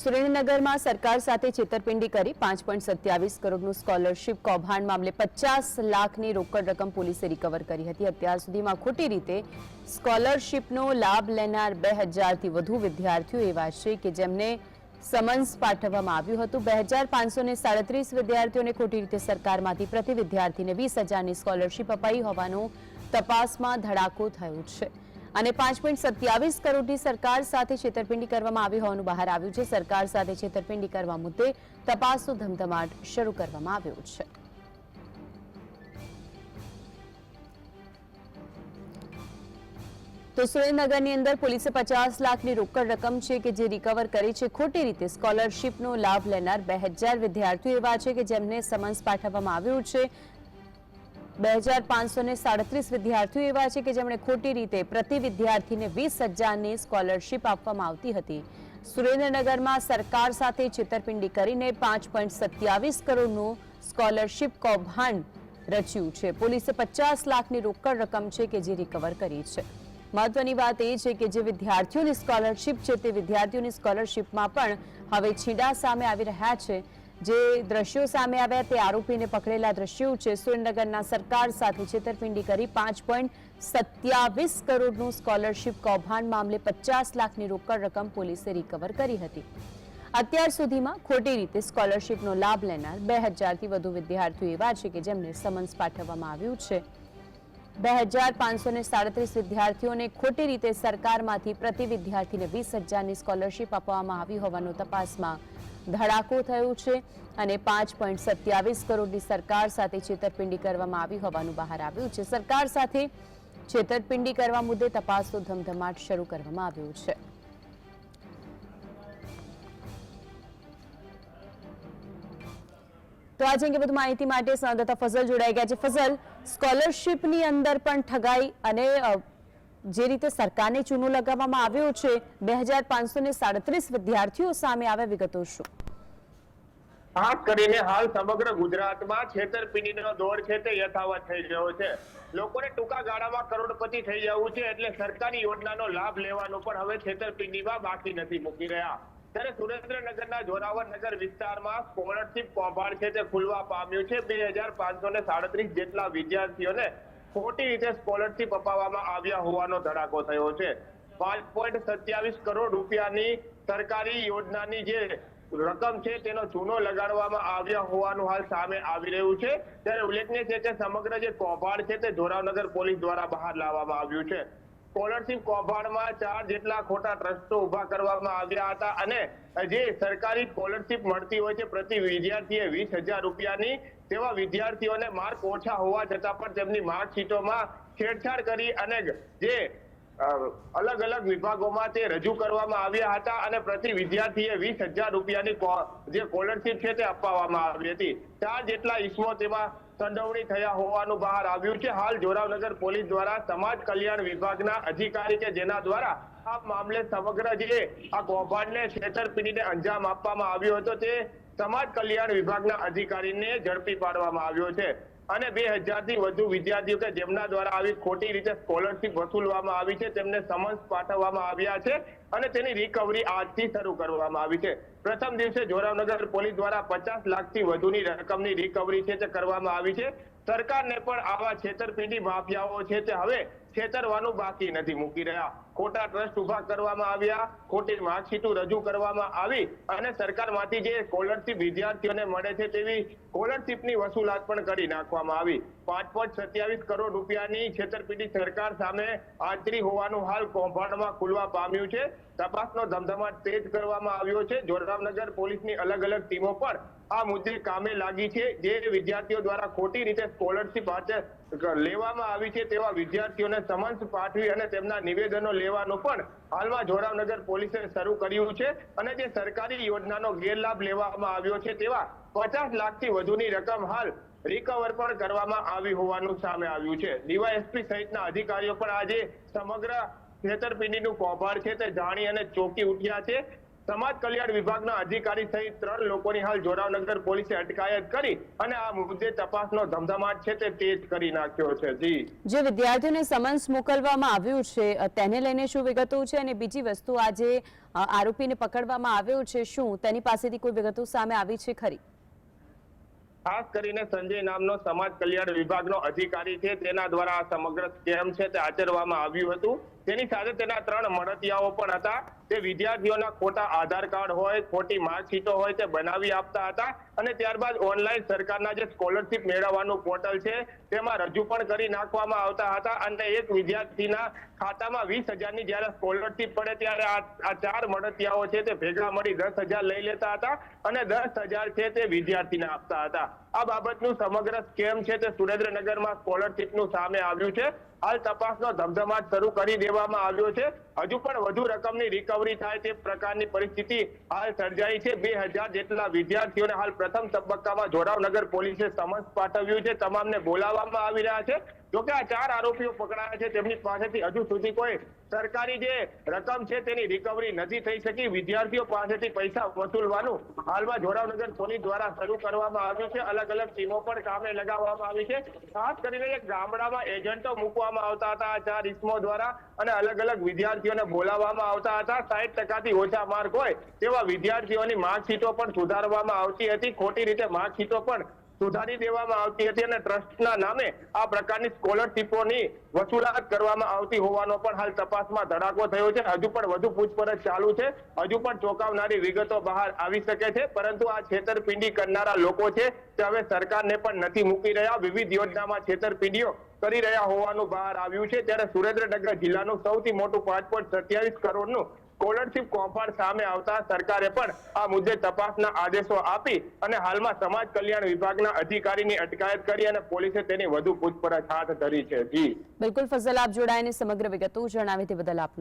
સુરેન્દ્રનગરમાં સરકાર સાથે છેતરપિંડી કરી પાંચ પોઈન્ટ સત્યાવીસ કરોડનું સ્કોલરશીપ કૌભાંડ મામલે પચાસ લાખની રોકડ રકમ પોલીસે રિકવર કરી હતી. અત્યાર સુધીમાં ખોટી રીતે સ્કોલરશીપનો લાભ લેનાર બે હજારથી વધુ વિદ્યાર્થીઓ એવા છે કે જેમને સમન્સ પાઠવવામાં આવ્યું હતું. બે હજાર પાંચસો ને સાડત્રીસ વિદ્યાર્થીઓને ખોટી રીતે સરકારમાંથી પ્રતિ વિદ્યાર્થીને વીસ હજારની સ્કોલરશીપ અપાઈ હોવાનું તપાસમાં ધડાકો થયો છે. અને પાંચ પોઈન્ટ સત્યાવીસ કરોડની સરકાર સાથે છેતરપિંડી કરવામાં આવી હોવાનું બહાર આવ્યું છે. સરકાર સાથે છેતરપિંડી કરવા મુદ્દે તપાસનો ધમધમાટ શરૂ કરવામાં આવ્યો છે. તો સુરેન્દ્રનગરની અંદર પોલીસે પચાસ લાખની રોકડ રકમ છે કે જે રિકવર કરી છે. ખોટી રીતે સ્કોલરશીપનો લાભ લેનાર બે વિદ્યાર્થીઓ એવા છે કે જેમને સમન્સ પાઠવવામાં આવ્યું છે. બે હજાર પાંચસો ને સાડત્રીસ વિદ્યાર્થીઓ એવા છે કે જેમણે ખોટી રીતે પ્રતિ વિદ્યાર્થીને વીસ હજારની સ્કોલરશીપ આપવામાં આવતી હતી. સુરેન્દ્રનગરમાં સરકાર સાથે છેતરપિંડી કરીને પાંચ પોઈન્ટ સત્યાવીસ કરોડનું સ્કોલરશીપ કૌભાંડ રચ્યું છે. પોલીસે પચાસ લાખની રોકડ રકમ છે કે જે રિકવર કરી છે. મહત્વની વાત એ છે કે જે વિદ્યાર્થીઓની સ્કોલરશીપ છે તે વિદ્યાર્થીઓની સ્કોલરશીપમાં પણ હવે છીંડા સામે આવી રહ્યા છે. જે દ્રશ્યો સામે આવ્યા તે આરોપીને પકડેલા દ્રશ્યો છે. સુરેન્દ્રનગરના સરકાર સાથે છેતરપિંડી કરી પાંચ પોઈન્ટ સત્યાવીસ કરોડનું સ્કોલરશીપ કૌભાંડ મામલે પચાસ લાખની રોકડ રકમ પોલીસે રિકવર કરી હતી. અત્યાર સુધીમાં ખોટી રીતે સ્કોલરશીપનો લાભ લેનાર બે હજારથી વધુ વિદ્યાર્થીઓ એવા છે કે જેમને સમન્સ પાઠવવામાં આવ્યું છે. બે હજાર પાંચસો ને સાડત્રીસ વિદ્યાર્થીઓને ખોટી રીતે સરકારમાંથી પ્રતિ વિદ્યાર્થીને વીસ હજારની સ્કોલરશીપ આપવામાં આવી હોવાનો તપાસમાં ધડાકો થયો છે અને પાંચ પોઈન્ટ સત્યાવીસ કરોડની સરકાર સાથે છેતરપિંડી કરવામાં આવી હોવાનું બહાર આવ્યું છે. સરકાર સાથે છેતરપિંડી કરવા મુદ્દે તપાસનો ધમધમાટ શરૂ કરવામાં આવ્યો છે. તો આજે અંગે વધુ માહિતી માટે સંવાદદાતા ફઝલ જોડાઈ ગયા છે. ફઝલ સ્કોલરશીપની અંદર પણ ઠગાઈ અને જે રીતે સરકારને ચૂનો લગાવવામાં આવ્યો છે બે હજાર પાંચસો ને સાડત્રીસ વિદ્યાર્થીઓ સામે આવ્યા વિગતો શું? ખાસ કરીને હાલ સમગ્ર ગુજરાતમાં છેતરપિંડીનો દોર છે તે યથાવત થઈ રહ્યો છે. લોકોને ટૂંકા ગાળામાં કરોડપતિ થઈ જવું છે એટલે સરકારી યોજનાનો લાભ લેવાનું પણ હવે છેતરપિંડીમાં બાકી નથી મૂકી રહ્યા. ત્યારે સુરેન્દ્રનગરના જોરાવરનગર વિસ્તારમાં સ્કોલરશીપ કૌભાંડ છે તે ખુલવા પામ્યું છે. બે હજાર પાંચસો ને સાડત્રીસ જેટલા વિદ્યાર્થીઓને ખોટી રીતે સ્કોલરશીપ અપાવવામાં આવ્યા હોવાનો ધડાકો થયો છે. પાંચ પોઈન્ટ સત્યાવીસ કરોડ રૂપિયાની સરકારી યોજનાની જે રકમ છે તેનો ચૂનો લગાડવામાં આવ્યા હોવાનું હાલ સામે આવી રહ્યું છે. ત્યારે ઉલ્લેખનીય છે કે સમગ્ર જે કૌભાંડ છે તે જોરાવનગર પોલીસ દ્વારા બહાર લાવવામાં આવ્યું છે. સ્કોલરશીપ કૌભાંડમાં ચાર જેટલા ખોટા ટ્રસ્ટો ઊભા કરવામાં આવ્યા હતા અને જે સરકારી સ્કોલરશીપ મળતી હોય છે પ્રતિ વિદ્યાર્થીએ વીસ હજાર રૂપિયાની, તેવા વિદ્યાર્થીઓને માર્ક ઓછા હોવા છતાં પણ તેમની માર્કશીટોમાં છેડછાડ કરી અને જે અલગ અલગ વિભાગોમાં તે રજૂ કરવામાં આવ્યા હતા અને પ્રતિ વિદ્યાર્થીએ વીસ હજાર રૂપિયાની જે સ્કોલરશીપ છે તે અપાવવામાં આવી હતી. ચાર જેટલા ઇસમો તેમાં સંડોવણી થયા હોવાનું બહાર આવ્યું છે. હાલ જોરાવનગર પોલીસ દ્વારા સમાજ કલ્યાણ વિભાગના અધિકારી કે જેના દ્વારા આ મામલે સમગ્ર જે આ કૌભાંડને છેતરપિંડીને અંજામ આપવામાં આવ્યો હતો તે સમાજ કલ્યાણ વિભાગના અધિકારીને ઝડપી પાડવામાં આવ્યો છે. અને બે હજારથી વધુ વિદ્યાર્થીઓ કે જેમના દ્વારા આવી ખોટી રીતે સ્કોલરશીપ વસૂલવામાં આવી છે, તેમને સમન્સ પાઠવવામાં આવ્યા છે અને તેની રિકવરી આજથી શરૂ કરવામાં આવી છે. પ્રથમ દિવસે જોરાવનગર પોલીસ દ્વારા પચાસ લાખથી વધુની રકમની રિકવરી છે તે કરવામાં આવી છે. સરકારને પણ આવા છેતરપિંડી માફિયાઓ છે તે હવે છેતરવાનું બાકી નથી મૂકી રહ્યા. ખોટા ટ્રસ્ટ ઊભા કરવામાં આવ્યા, ખોટી માર્કશીટો રજૂ કરવામાં આવી અને સરકારમાંથી જે સ્કોલરશીપ વિદ્યાર્થીઓને મળે છે તેવી સ્કોલરશીપની વસૂલાત પણ કરી નાખવામાં આવી. પાંચ પોઈન્ટ સત્યાવીસ કરોડ રૂપિયાની છેતરપિંડી સરકાર સામે આચરી હોવાનું હાલ કૌભાંડમાં ખુલવા પામ્યું છે. તપાસનો ધમધમાટ તેજ કરવામાં આવ્યો છે. જોરરામનગર પોલીસની અલગ અલગ ટીમો પણ આ મુદ્દે કામે લાગી છે. જે વિદ્યાર્થીઓ દ્વારા ખોટી રીતે સ્કોલરશીપ લેવામાં આવી છે તેવા વિદ્યાર્થીઓને સમન્સ પાઠવી અને તેમના નિવેદનો લેવાનું પણ હાલમાં જોરાવનગર પોલીસે શરૂ કર્યું છે અને જે સરકારી યોજનાનો ગેરલાભ લેવામાં આવ્યો છે તેવા પચાસ લાખથી વધુની રકમ હાલ રિકવર પણ કરવામાં આવી હોવાનું સામે આવ્યું છે. ડીવાયએસપી સહિતના અધિકારીઓ પણ આજે સમગ્ર છેતરપિંડીનું કૌભાંડ છે તે જાણી અને ચોકી ઉઠ્યા છે. સમાજ કલ્યાણ વિભાગના અધિકારી સહિત ત્રણ લોકોની હાલ જોરાવનગર પોલીસે અટકાયત કરી અને આ મુદ્દે તપાસનો ધમધમાટ છે તે તેજ કરી નાખ્યો છે. જી. જે વિદ્યાર્થીઓને સમન્સ મોકલવામાં આવ્યું છે તેને લઈને શું વિગતો છે અને બીજી વસ્તુ આજે આરોપીને પકડવામાં આવ્યો છે શું? તેની પાસેથી કોઈ વિગતો સામે આવી છે ખરી? ખાસ કરીને સંજય નામનો સમાજ કલ્યાણ વિભાગનો અધિકારી છે તેના દ્વારા આ સમગ્ર સ્કેમ છે તે આચરવામાં આવ્યું હતું. તેની સાથે તેના ત્રણ મળતિયાઓ પણ હતા. તે વિદ્યાર્થીઓના ખોટા આધાર કાર્ડ હોય, ખોટી માર્કશીટો હોય તે બનાવી આપતા હતા અને ત્યારબાદ ઓનલાઈન સરકારના જે સ્કોલરશીપ મેળવવાનું પોર્ટલ છે, તેમાં રજૂ પણ કરી નાખવામાં આવતા હતા અને એક વિદ્યાર્થીના ખાતામાં વીસ હજારની જ્યારે સ્કોલરશીપ પડે ત્યારે આ ચાર મળતિયાઓ છે તે ભેગા મળી દસ હજાર લઈ લેતા હતા અને દસ હજાર છે તે વિદ્યાર્થીને આપતા હતા. આ બાબતનું સમગ્ર સ્કેમ છે તે સુરેન્દ્રનગરમાં સ્કોલરશીપનું સામે આવ્યું છે. હાલ તપાસનો ધમધમાટ શરૂ કરી દેવામાં આવ્યો છે. હજુ પણ વધુ રકમની રિકવરી થાય તે પ્રકારની પરિસ્થિતિ હાલ સર્જાઈ છે. બે હજાર જેટલા વિદ્યાર્થીઓને હાલ પ્રથમ તબક્કામાં જોરાવનગર પોલીસે સમન્સ પાઠવ્યું છે. તમામને બોલાવવામાં આવી રહ્યા છે. જોકે આ ચાર આરોપીઓ પકડાયા છે, તેમની પાસેથી હજુ સુધી કોઈ સરકારી જે રકમ છે તેની રિકવરી નથી થઈ શકી. વિદ્યાર્થીઓ પાસેથી પૈસા વસૂલવાનું હાલમાં જોરાવનગર પોલીસ દ્વારા શરૂ કરવામાં આવ્યું છે. અલગ અલગ ટીમો પણ કામે લગાવવામાં આવી છે. ખાસ કરીને એક ગામડામાં એજન્ટો મૂકવામાં આવતા હતા આ ચાર ઇસમો દ્વારા અને અલગ અલગ વિદ્યાર્થીઓને બોલાવવામાં આવતા હતા. સાઠ ટકાથી ઓછા માર્ક હોય તેવા વિદ્યાર્થીઓની માર્કશીટો પણ સુધારવામાં આવતી હતી. ખોટી રીતે માર્કશીટો પણ સુધારી દેવામાં આવતી હતી અને ટ્રસ્ટના નામે આ પ્રકારની સ્કોલરશીપોની વસૂલાત કરવામાં આવતી હોવાનો પણ હાલ તપાસમાં ધડાકો થયો છે. હજુ પણ વધુ પૂછપરછ ચાલુ છે. હજુ પણ ચોંકાવનારી વિગતો બહાર આવી શકે છે. પરંતુ આ છેતરપિંડી કરનારા લોકો છે તે હવે સરકારને પણ નથી મૂકી રહ્યા. વિવિધ યોજનામાં છેતરપિંડીઓ કરી રહ્યા હોવાનું બહાર આવ્યું છે. ત્યારે સુરેન્દ્રનગર જિલ્લાનું સૌથી મોટું પાંચ પોઈન્ટ સત્યાવીસ કરોડનું સ્કોલરશીપ કૌભાંડ સામે આવતા સરકારે પણ આ મુદ્દે તપાસના આદેશો આપી અને હાલમાં સમાજ કલ્યાણ વિભાગના અધિકારીની અટકાયત કરી અને પોલીસે તેની વધુ પૂછપરછ હાથ ધરી છે. જી. બિલકુલ, ફઝલ, આપ જોડાઈને સમગ્ર વિગતો જણાવી તે બદલ આપનો